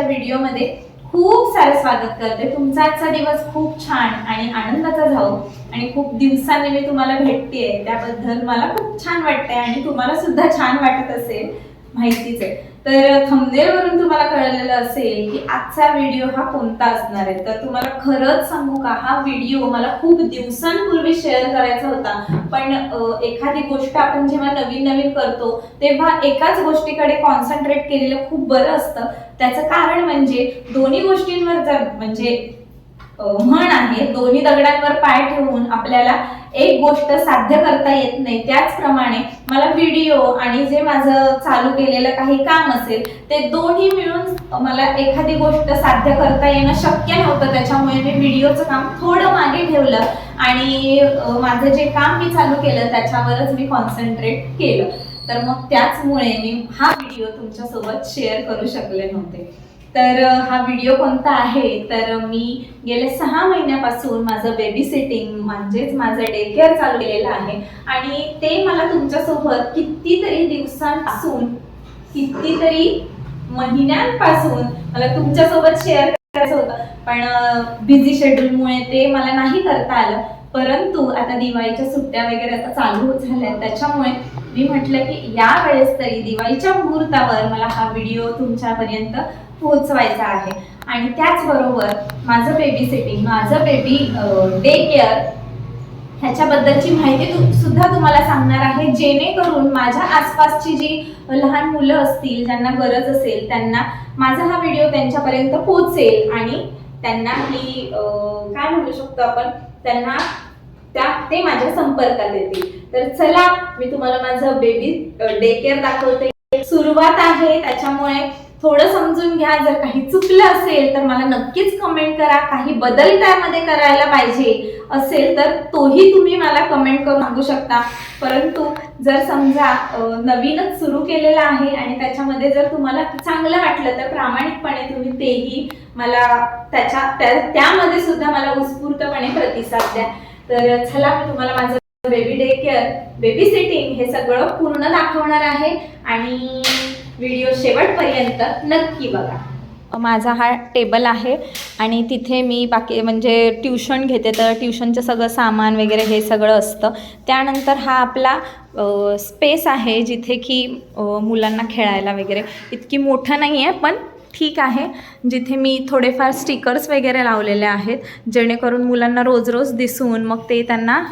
आजच्या व्हिडिओमध्ये खूप सारं स्वागत करते. तुमचा आजचा दिवस खूप छान आणि आनंदाचा जाऊ आणि खूप दिवसांनी मी तुम्हाला भेटतेय. त्याबद्दल मला खूप छान वाटतंय आणि तुम्हाला सुद्धा छान वाटत असेल माहितीच. आहे तर थंबनेलवरून तुम्हाला कळलेलं असेल की आजचा व्हिडिओ हा कोणता असणार आहे. तर तुम्हाला खरंच सांगू का हा व्हिडिओ मला खूप दिवसांपूर्वी शेअर करायचा होता. पण एखादी गोष्ट आपण जेव्हा नवीन नवीन करतो तेव्हा एकाच गोष्टीकडे कॉन्सन्ट्रेट केलेलं खूप बरं असतं. त्याचं कारण म्हणजे दोन्ही गोष्टींवर जर म्हणजे म्हण आहे दोन्ही दगडांवर पाय ठेवून आपल्याला एक गोष्ट साध्य करता येत नाही. त्याचप्रमाणे मला व्हिडिओ आणि जे माझं चालू केलेलं काही काम असेल ते दोन्ही मिळून मला एखादी गोष्ट साध्य करता येणं शक्य नव्हतं. त्याच्यामुळे मी व्हिडिओचं काम थोडं मागे ठेवलं आणि माझं जे काम मी चालू केलं त्याच्यावरच मी कॉन्सन्ट्रेट केलं. तर मग त्याचमुळे मी हा व्हिडिओ तुमच्यासोबत शेअर करू शकले नव्हते. तर हा व्हिडिओ कोणता आहे? तर मी गेल्या सहा महिन्यापासून माझं बेबी सिटिंग म्हणजेच माझं डे केअर चालू केलेलं आहे. आणि ते मला तुमच्यासोबत कितीतरी दिवसांपासून कितीतरी महिन्यांपासून मला तुमच्यासोबत शेअर करायचं होतं. पण बिझी शेड्यूलमुळे ते मला नाही करता आलं. परंतु आता दिवाळीच्या सुट्ट्या वगैरे आता चालू झाल्या त्याच्यामुळे मी म्हटलं की या वेळेस तरी दिवाळीच्या मुहूर्तावर मला हा व्हिडिओ तुमच्यापर्यंत पोहोचवायचा आहे. आणि त्याचबरोबर माझं बेबी सिटिंग माझं बेबी डे केअर ह्याच्याबद्दलची माहिती तु- सुद्धा तुम्हाला सांगणार आहे. जेणेकरून माझ्या आसपासची जी लहान मुलं असतील ज्यांना गरज असेल त्यांना माझा हा व्हिडिओ त्यांच्यापर्यंत पोहोचेल. आणि त्यांना ही काय म्हणू शकतो आपण? त्यांना त्या ते माझ्या संपर्कात येतील. तर चला मी तुम्हाला माझं बेबी डे केअर दाखवते. सुरुवात आहे त्याच्यामुळे थोडं समजून घ्या. जर काही चुकलं असेल तर मला नक्कीच कमेंट करा. काही बदल त्यामध्ये करायला पाहिजे असेल तर तोही तुम्ही मला कमेंट करून सांगू शकता. परंतु जर समजा नवीनच सुरू केलेलं आहे आणि त्याच्यामध्ये जर तुम्हाला चांगलं वाटलं तर प्रामाणिकपणे तुम्ही तेही मला त्याच्या त्या- त्यामध्ये सुद्धा मला उत्स्फूर्तपणे प्रतिसाद द्या. तर चला मी तुम्हाला माझं baby day care baby sitting हे सगळं पूर्ण दाखवणार आहे. आणि व्हिडिओ शेवटपर्यंत नक्की बघा. माझा हा टेबल आहे आणि तिथे मी बाकी म्हणजे ट्युशन घेते तर ट्युशनचं सगळं सामान वगैरे हे सगळं असतं. त्यानंतर हा आपला स्पेस आहे जिथे की मुलांना खेळायला वगैरे. इतकी मोठं नाही आहे पण ठीक आहे. जिथे मी थोडेफार स्टिकर्स वगैरे लावलेले आहेत जेणेकरून मुलांना रोज रोज दिसून मग ते त्यांना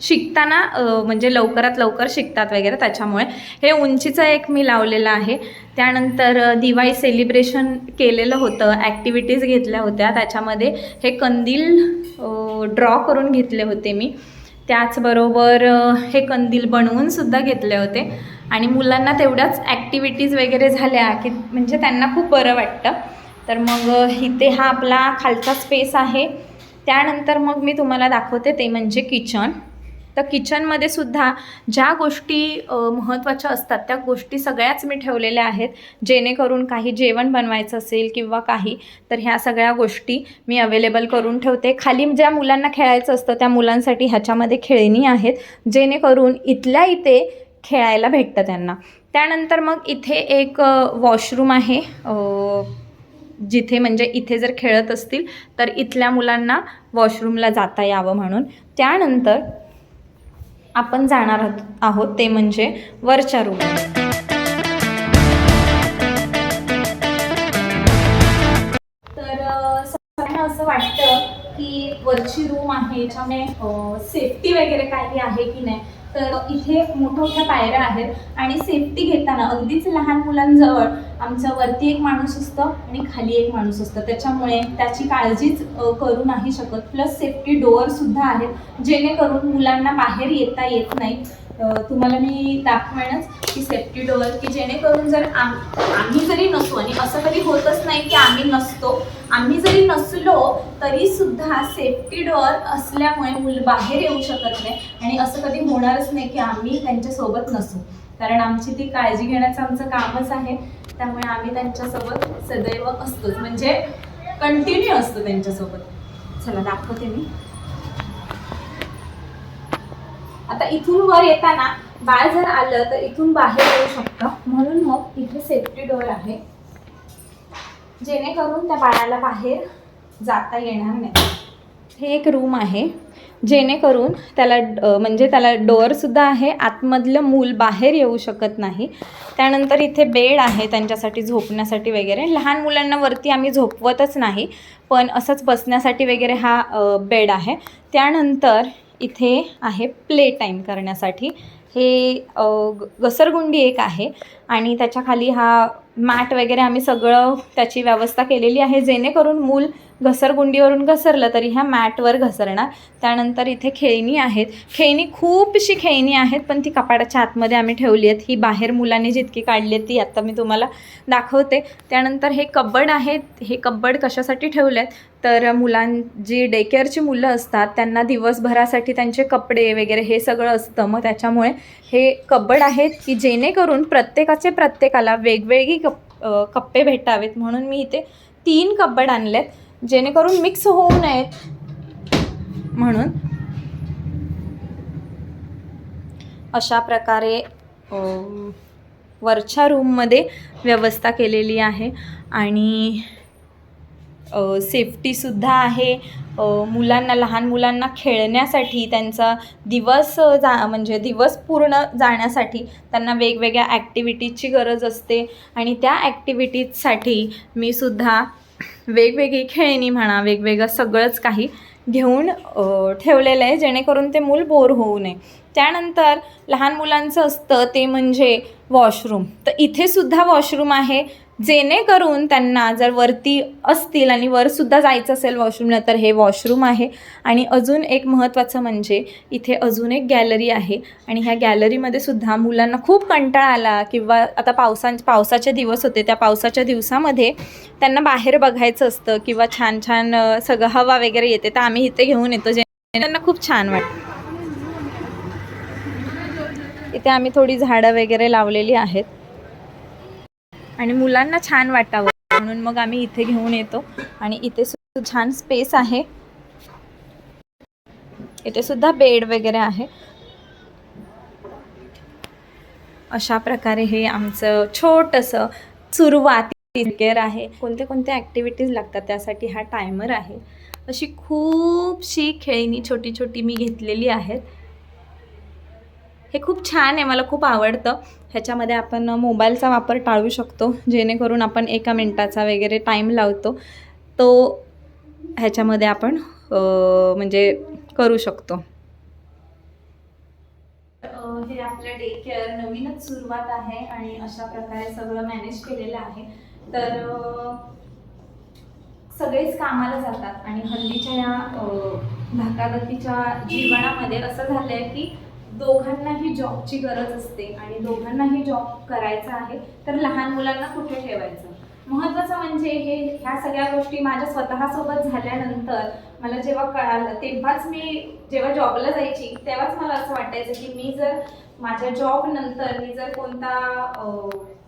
शिकताना म्हणजे लवकरात लवकर शिकतात वगैरे त्याच्यामुळे. हे उंचीचं एक मी लावलेलं आहे. त्यानंतर दिवाळी सेलिब्रेशन केलेलं होतं. ॲक्टिव्हिटीज घेतल्या होत्या. त्याच्यामध्ये हे कंदील ड्रॉ करून घेतले होते मी. त्याचबरोबर हे कंदील बनवून सुद्धा घेतले होते. आणि मुलांना तेवढ्याच ॲक्टिव्हिटीज वगैरे झाल्या की म्हणजे त्यांना खूप बरं वाटतं. तर मग इथे हा आपला खालचा स्पेस आहे. त्यानंतर मग मी तुम्हाला दाखवते ते म्हणजे किचन तर किचनमध्ये सुद्धा ज्या गोष्टी महत्त्वाच्या असतात त्या गोष्टी सगळ्याच मी ठेवलेल्या आहेत. जेणेकरून काही जेवण बनवायचं असेल किंवा काही तर ह्या सगळ्या गोष्टी मी अवेलेबल करून ठेवते. खाली ज्या मुलांना खेळायचं असतं त्या मुलांसाठी ह्याच्यामध्ये खेळणी आहेत जेणेकरून इथल्या इथे खेळायला भेटतं त्यांना. त्यानंतर मग इथे एक वॉशरूम आहे. जिथे म्हणजे इथे जर खेळत असतील तर इथल्या मुलांना वॉशरूमला जाता यावं म्हणून. त्यानंतर आपण जाणार आहोत- आहोत ते म्हणजे वरच्या रूम तर सगळ्यांना असं वाटतं की वरची रूम आहे त्यामुळे सेफ्टी वगैरे काही आहे की नाही? तर इथे मोठ्या मोठ्या पायऱ्या आहेत आणि सेफ्टी घेताना अगदीच लहान मुलांजवळ आमच्या वरती एक माणूस असतं आणि खाली एक माणूस असतं. त्याच्यामुळे त्याची काळजीच करू नाही शकत. प्लस सेफ्टी डोअरसुद्धा आहेत जेणेकरून मुलांना बाहेर येता येत नाही. तुम्हाला मी दाखवेनच की सेफ्टी डोअर की जेणेकरून जर आम आम्ही जरी नसू आणि असं कधी होतच नाही की आम्ही नसतो आम्ही जरी नसलो तरीसुद्धा सेफ्टी डोअर असल्यामुळे मुलं बाहेर येऊ शकत नाही आणि असं कधी होणारच नाही की आम्ही त्यांच्यासोबत नसू. कारण आमची ती काळजी घेण्याचं आमचं कामच आहे. त्यामुळे आम्ही त्यांच्यासोबत सदैव असतोच. म्हणजे कंटिन्यू असतो त्यांच्यासोबत. चला दाखवते मी. आता इथून वर येताना बाळ जर आलं तर इथून बाहेर येऊ शकतं. म्हणून मग इथे सेफ्टी डोअर आहे. जेणेकरून त्या बाळाला बाहेर जाता येणार नाही. हे एक रूम आहे. जेणेकरून त्याला म्हणजे त्याला डोअरसुद्धा आहे आतमधलं मूल बाहेर येऊ शकत नाही. त्यानंतर इथे बेड आहे त्यांच्यासाठी झोपण्यासाठी वगैरे. लहान मुलांना वरती आम्ही झोपवतच नाही पण असंच बसण्यासाठी वगैरे हा बेड आहे. त्यानंतर इथे आहे प्ले टाईम करण्यासाठी. हे ग- घसरगुंडी एक आहे आणि त्याच्याखाली हा मॅट वगैरे आम्ही सगळं त्याची व्यवस्था केलेली आहे जेणेकरून मूल घसरगुंडीवरून घसरलं तरी ह्या मॅटवर घसरणार. त्यानंतर इथे खेळणी आहेत. खेळणी खूपशी खेळणी आहेत पण ती कपाडाच्या आतमध्ये आम्ही ठेवली आहेत. ही बाहेर मुलांनी जितकी काढली आहेत ती आत्ता मी तुम्हाला दाखवते. त्यानंतर हे कब्बड आहेत. हे कब्बड कशासाठी ठेवले आहेत? तर मुलां जी डेकेअरची मुलं असतात त्यांना दिवसभरासाठी त्यांचे कपडे वगैरे हे सगळं असतं. मग त्याच्यामुळे हे कब्बड आहेत की जेणेकरून प्रत्येकाचे प्रत्येकाला वेगवेगळी कप कप्पे भेटावेत. म्हणून मी इथे तीन कब्बड आणलेत. जेणेकरून मिक्स होऊ नयेत. म्हणून अशा प्रकारे वरच्या रूममध्ये व्यवस्था केलेली आहे. आणि सेफ्टीसुद्धा आहे. मुलांना लहान मुलांना खेळण्यासाठी त्यांचा दिवस जा म्हणजे दिवस पूर्ण जाण्यासाठी त्यांना वेगवेगळ्या ॲक्टिव्हिटीजची गरज असते. आणि त्या ॲक्टिव्हिटीजसाठी मी सुद्धा वेगवेगळी खेळणी म्हणा वेगवेगळं सगळंच काही घेऊन ठेवलेलं आहे जेणेकरून ते मूल बोर होऊ नये. त्यानंतर लहान मुलांचं असतं ते म्हणजे वॉशरूम. तर इथे सुद्धा वॉशरूम आहे. जेणेकरून त्यांना जर वरती असतील आणि वरसुद्धा जायचं असेल वॉशरूमला तर हे वॉशरूम आहे. आणि अजून एक महत्त्वाचं म्हणजे इथे अजून एक गॅलरी आहे. आणि ह्या गॅलरीमध्ये सुद्धा मुलांना खूप कंटाळा आला किंवा आता पावसां पावसाचे दिवस होते. त्या पावसाच्या दिवसामध्ये त्यांना बाहेर बघायचं असतं किंवा छान छान सगळं हवा वगैरे येते तर आम्ही इथे घेऊन येतो. जे त्यांना खूप छान वाटतं इथे आम्ही थोडी झाडं वगैरे लावलेली आहेत. आणि मुलांना छान वाटावं. म्हणून मग आम्ही इथे घेऊन येतो. आणि इथे सुद्धा छान स्पेस आहे. इथे सुद्धा बेड वगैरे आहे. अशा प्रकारे हे आमचं छोटंसं सुरुवाती केअर आहे. कोणत्या कोणत्या ॲक्टिव्हिटीज लागतात त्यासाठी हा टायमर आहे. अशी खूपशी खेळणी छोटी छोटी मी घेतलेली आहेत. हे खूप छान आहे मला खूप आवडतं. ह्याच्यामध्ये आपण मोबाईलचा वापर टाळू शकतो. जेणेकरून आपण एका मिनटाचा वगैरे टाईम लावतो. तो ह्याच्यामध्ये आपण म्हणजे करू शकतो. हे आपलं डे केअर नवीनच सुरुवात आहे आणि अशा प्रकारे सगळं मॅनेज केलेलं आहे. तर सगळेच कामाला जातात आणि हल्लीच्या या अ, धकाधकीच्या जीवनामध्ये असं झालं आहे की दोघांनाही जॉबची गरज असते आणि दोघांनाही जॉब करायचा आहे तर लहान मुलांना कुठे ठेवायचं? महत्त्वाचं म्हणजे हे ह्या सगळ्या गोष्टी माझ्या स्वतःसोबत झाल्यानंतर मला जेव्हा कळालं तेव्हाच मी जेव्हा जॉबला जायची तेव्हाच मला असं वाटायचं की मी जर माझ्या जॉबनंतर मी जर कोणता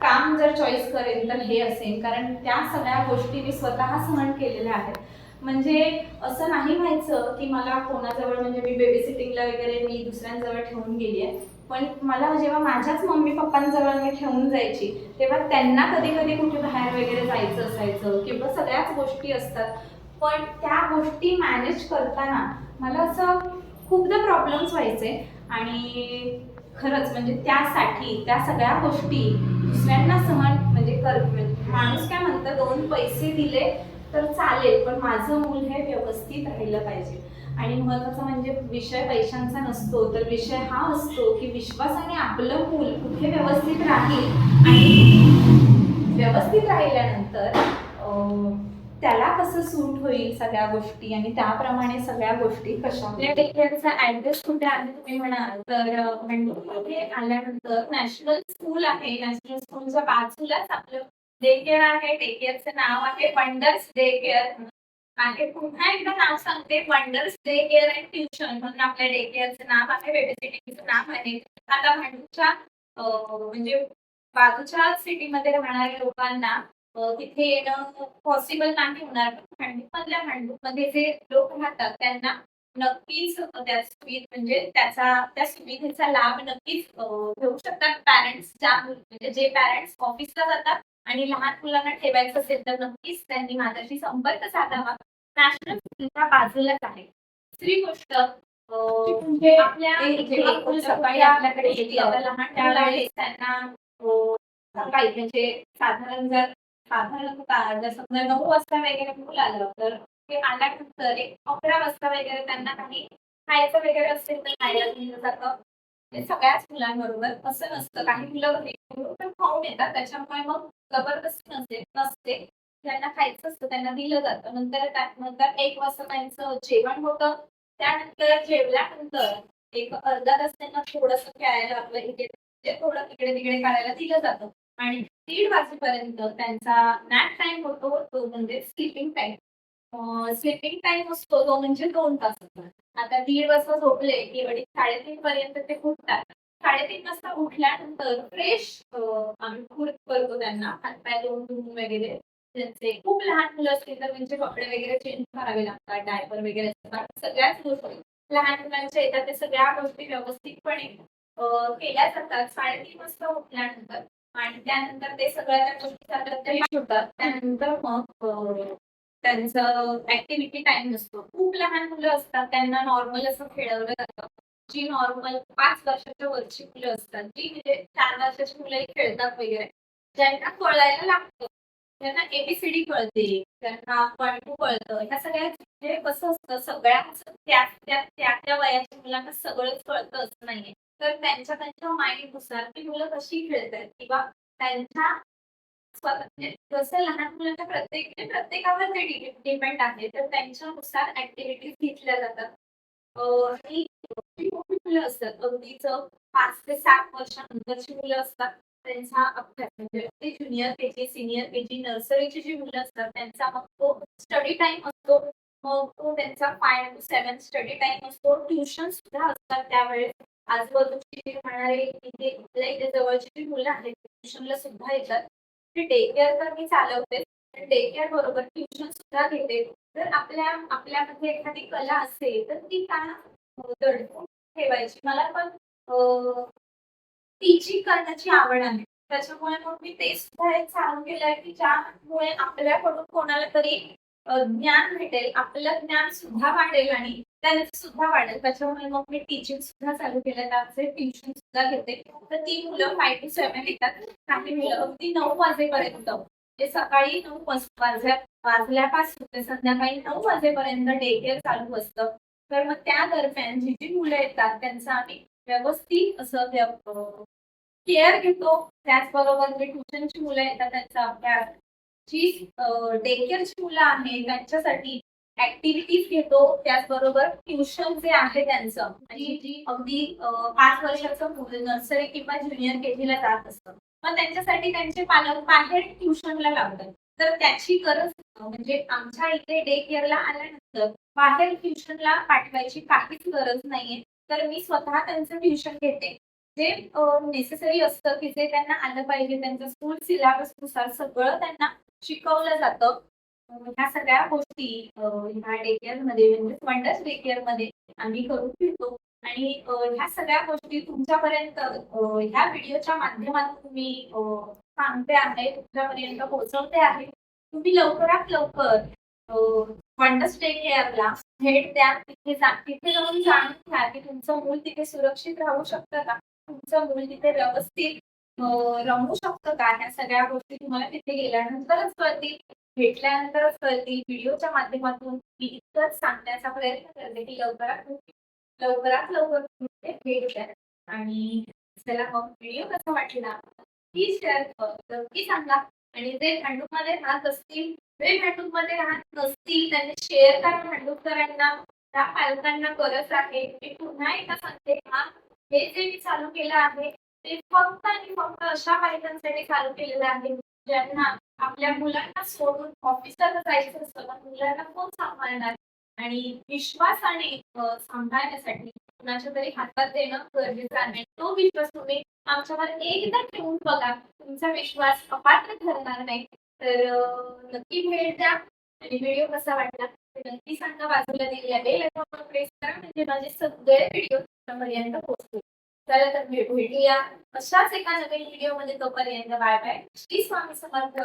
काम जर चॉईस करेन तर हे असेल. कारण त्या सगळ्या गोष्टी मी स्वतः सहन केलेल्या आहेत. म्हणजे असं नाही व्हायचं की मला कोणाजवळ म्हणजे मी बेबी सिटिंगला वगैरे मी दुसऱ्यांजवळ ठेवून गेली आहे. पण मला जेव्हा माझ्याच मम्मी पप्पांजवळ मी ठेवून जायची तेव्हा त्यांना कधी कधी कुठे बाहेर वगैरे जायचं असायचं किंवा सगळ्याच गोष्टी असतात. पण त्या गोष्टी मॅनेज करताना मला असं खूपदा प्रॉब्लेम्स व्हायचे आणि खरंच म्हणजे त्यासाठी त्या सगळ्या गोष्टी दुसऱ्यांना सहन म्हणजे कर म्हणजे माणूस काय म्हणतं दोन पैसे दिले तर चालेल पण माझं मूल हे व्यवस्थित राहिलं पाहिजे. आणि महत्त्वाचं म्हणजे विषय पैशांचा नसतो तर विषय हा असतो की विश्वासाने आपलं मूल कुठे व्यवस्थित राहील आणि व्यवस्थित राहिल्यानंतर त्याला कसं सूट होईल सगळ्या गोष्टी आणि त्याप्रमाणे सगळ्या गोष्टी कशा ऍड्रेस म्हणजे कुठे आहे? तुम्ही म्हणाल. तर म्हणजे आल्यानंतर नॅशनल स्कूल आहे. नॅशनल स्कूलच्या बाजूलाच आपलं डे केअर आहे डे केअरचं नाव आहे वंडर्स डे केअर आहे पुन्हा एकदा नाव सांगते wonders day care and tuition म्हणून आपल्या डे केअरचं नाव आहे बेबी नाव आहे. आता भांडूच्या म्हणजे बाजूच्या सिटीमध्ये राहणाऱ्या लोकांना तिथे येणं पॉसिबल नाही होणार. पण मधल्या भांडूपमध्ये जे लोक राहतात त्यांना नक्कीच त्या सुविध म्हणजे त्याचा त्या सुविधेचा लाभ नक्कीच घेऊ शकतात पॅरेंट्स ज्या म्हणजे जे पॅरेंट्स ऑफिसला जातात आणि लहान मुलांना ठेवायचं असेल तर नक्कीच त्यांनी माझ्याशी संपर्क साधावा. नॅशनल स्कूलच्या बाजूलाच आहे. दुसरी गोष्ट आपल्या सकाळी आपल्याकडे लहान त्यांना सकाळी म्हणजे साधारण जर साधारण जर समजा नऊ वाजता वगैरे मूल आलं तर ते आल्यानंतर एक अकरा वाजता वगैरे त्यांना काही खायचं वगैरे असेल तर खायला दिलं जातं. हे सगळ्याच मुलांबरोबर असं नसतं. काही मुलं पण खाऊन येतात. त्याच्यामुळे मग जबरदस्ती नसते. नसते ज्यांना खायचं असतं त्यांना दिलं जातं. नंतर त्यानंतर एक वाजता त्यांचं जेवण होतं. त्यानंतर जेवल्यानंतर एक अर्धा तास त्यांना थोडस खेळायला आपलं इथे. थोडं तिकडे तिकडे करायला दिलं जातं. आणि दीड वाजेपर्यंत त्यांचा नॅप टाइम होतो. तो म्हणजे स्लीपिंग टाइम स्लीपिंग टाइम असतो तो म्हणजे दोन तासाचा. आता दीड वाजता झोपले की वडील साडेतीन पर्यंत ते उठतात. साडेतीन वाजता उठल्यानंतर फ्रेश आम्ही खूप करतो त्यांना. हातपाय दोन धुवून वगैरे. त्यांचे खूप लहान मुलं असतील तर त्यांचे कपडे वगैरे चेंज करावे लागतात डायपर वगैरे असतात. सगळ्याच गोष्टी लहान मुलांच्या येतात ते सगळ्या गोष्टी व्यवस्थितपणे केल्या जातात. साडेतीन वाजता उठल्यानंतर आणि त्यानंतर ते सगळ्या त्या गोष्टी सातत्याने होतात त्यानंतर मग त्यांचं ऍक्टिव्हिटी टाइम नसतो. खूप लहान मुलं असतात त्यांना नॉर्मल असं खेळवलं जातं. जी नॉर्मल पाच वर्षाच्या वरची मुलं असतात जी म्हणजे चार वर्षाची मुलं खेळतात वगैरे ज्यांना कळायला लागतं त्यांना एबीसीडी कळते त्यांना वन टू कळतं. ह्या सगळ्या म्हणजे कसं असतं सगळ्याच त्या त्या त्या त्या वयाच्या मुलांना सगळंच कळतं असं नाहीये. तर त्यांच्या त्यांच्या माइंडनुसार ती मुलं कशी खेळतात किंवा त्यांच्या म्हणजे जसं लहान मुलांच्या प्रत्येक म्हणजे प्रत्येकावर ते डिपेंड आहे. तर त्यांच्यानुसार ऍक्टिव्हिटीज घेतल्या जातात. आणि मोठी मुलं असतात. अगदीच पाच ते सात वर्षानंतरची मुलं असतात. त्यांचा अभ्यास म्हणजे ते junior K G senior K जी नर्सरीची जी मुलं असतात त्यांचा मग तो स्टडी टाइम असतो. मग तो त्यांचा five to seven study time असतो. ट्युशन सुद्धा असतात त्यावेळेस. आजूबाजूची जी राहणारे इथे इथे जवळची जी मुलं आहेत ट्युशनला सुद्धा येतात. डे केअर तर मी चालवते. डे केअर बरोबर ट्युशन सुद्धा घेते. जर आपल्या आपल्यामध्ये एखादी कला असेल तर ती का दडपून ठेवायची? मला पण टीचिंग करण्याची आवड आहे. त्याच्यामुळे मग मी ते सुद्धा एक चालू केलंय की ज्यामुळे आपल्याकडून कोणाला तरी ज्ञान भेटेल. आपलं ज्ञान सुद्धा वाढेल आणि त्यांचं सुद्धा वाढेल त्याच्यामुळे मग मी टीचिंग सुद्धा चालू केलं. त्याचे ट्युशन सुद्धा घेते. तर ती मुलं फाय टू सेवन येतात. काही मुलं. अगदी नऊ वाजेपर्यंत. ते सकाळी नऊ वाजल्या वाजल्यापासून ते संध्याकाळी नऊ वाजेपर्यंत डे केअर चालू असतं. तर मग त्या दरम्यान जी जी मुलं येतात त्यांचं आम्ही व्यवस्थित असं केअर घेतो. त्याचबरोबर जे ट्युशनची मुलं येतात त्यांचा अभ्यास जी डे केअरची मुलं आहेत त्यांच्यासाठी ऍक्टिव्हिटीज घेतो त्याचबरोबर ट्युशन जे आहे त्यांचं म्हणजे जी अगदी पाच वर्षाचं मुलं नर्सरी किंवा ज्युनियर केजीला ला जात असतं मग त्यांच्यासाठी त्यांचे पालक बाहेर ट्युशनला लावतात. तर त्याची गरज म्हणजे आमच्या इथे डे केअरला आल्यानंतर बाहेर ट्युशनला पाठवायची काहीच गरज नाहीये. तर मी स्वतः त्यांचं ट्युशन घेते. जे नेसेसरी असतं की जे त्यांना आलं पाहिजे त्यांचं स्कूल सिलेबसनुसार सगळं त्यांना शिकवलं जातं. ह्या सगळ्या गोष्टी ह्या डे केअरमध्ये म्हणजे वंडर्स डे केअरमध्ये आम्ही करून घेतो आणि ह्या सगळ्या गोष्टी तुमच्यापर्यंत ह्या व्हिडिओच्या माध्यमातून मी सांगते आहे तुमच्यापर्यंत पोहोचवते आहे. तुम्ही लवकरात लवकर वंडर्स डे केअरला भेट द्या. तिथे जा तिथे जाऊन जाणून घ्या की तुमचं मूल तिथे सुरक्षित राहू शकतं का? तुमचं मूल तिथे व्यवस्थित अं, रमू शकतं का? ह्या सगळ्या गोष्टी तुम्हाला तिथे गेल्यानंतरच कळतील. भेटल्यानंतरच कळतील व्हिडिओच्या माध्यमातून मी इतकंच सांगण्याचा प्रयत्न करते की लवकरात लवकरात लवकर भेट द्या. आणि चला मग व्हिडिओ कसा वाटला प्लीज शेअर नक्की सांगा. आणि जे भांडूपमध्ये राहत असतील जे भांडूपमध्ये राहत नसतील त्यांनी शेअर करा भांडूपकरांना त्या पालकांना गरज आहे. मी पुन्हा एकदा सांगते हा हे जे मी चालू केलं आहे ते फक्त आणि फक्त अशा पालकांसाठी चालू केलेलं आहे. ज्यांना आपल्या मुलांना सोडून ऑफिसला जायचं असतं पण मुलांना कोण सांभाळणार? आणि विश्वासाने सांभाळण्यासाठी कुणाच्या तरी हातात देणं गरजेचं आहे. तो विश्वास तुम्ही आमच्यावर एकदा ठेवून बघा. तुमचा विश्वास अपात्र ठरणार नाही. तर नक्की भेट द्या. आणि व्हिडिओ कसा वाटला? नक्की सांगा. बाजूला दिलेल्या बेल आयकॉनवर प्रेस करा. म्हणजे माझे सगळे व्हिडिओ तुमच्यापर्यंत पोहोचतील. चला तर भेटूया. अशाच एका नवीन व्हिडिओमध्ये तोपर्यंत बाय बाय. श्री स्वामी समर्थ.